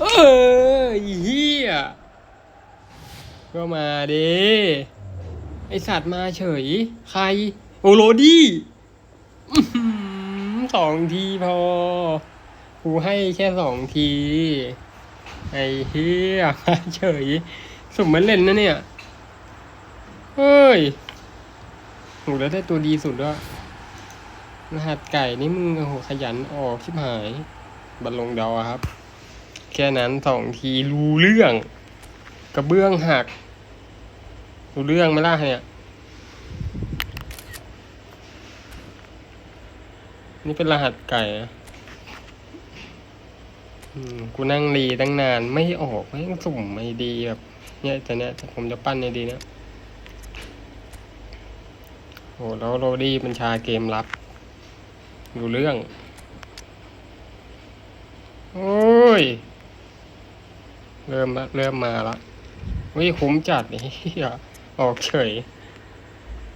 ไอ้เฮียก็มาดิไอสัตว์มาเฉย ใคร โอโรดี้สองทีพอ กูให้แค่สองที ไอ้เฮียมาเฉย สมมันเล่นนะเนี่ย เฮ้ยโหแล้วได้ตัวดีสุดด้วยรหัสไก่นี่มึงโหขยันออกชิบหาย บัลลงดอร์ครับ แค่นั้นสองทีรู้เรื่อง กระเบื้องหัก รู้เรื่องไหมล่ะเนี่ย นี่เป็นรหัสไก่อะอืมกูนั่งรีตั้งนานไม่ออกไม่สุ่มไม่ดีแบบ เนี่ยแต่เนี่ยแต่ผมจะปั้นในดีนะโอ้แล้วโรดี้บัญชาเกมรับรู้เรื่อง โอ้ย เริ่มละเริ่มมาละวิคุ้มจัดนี่ออกเฉย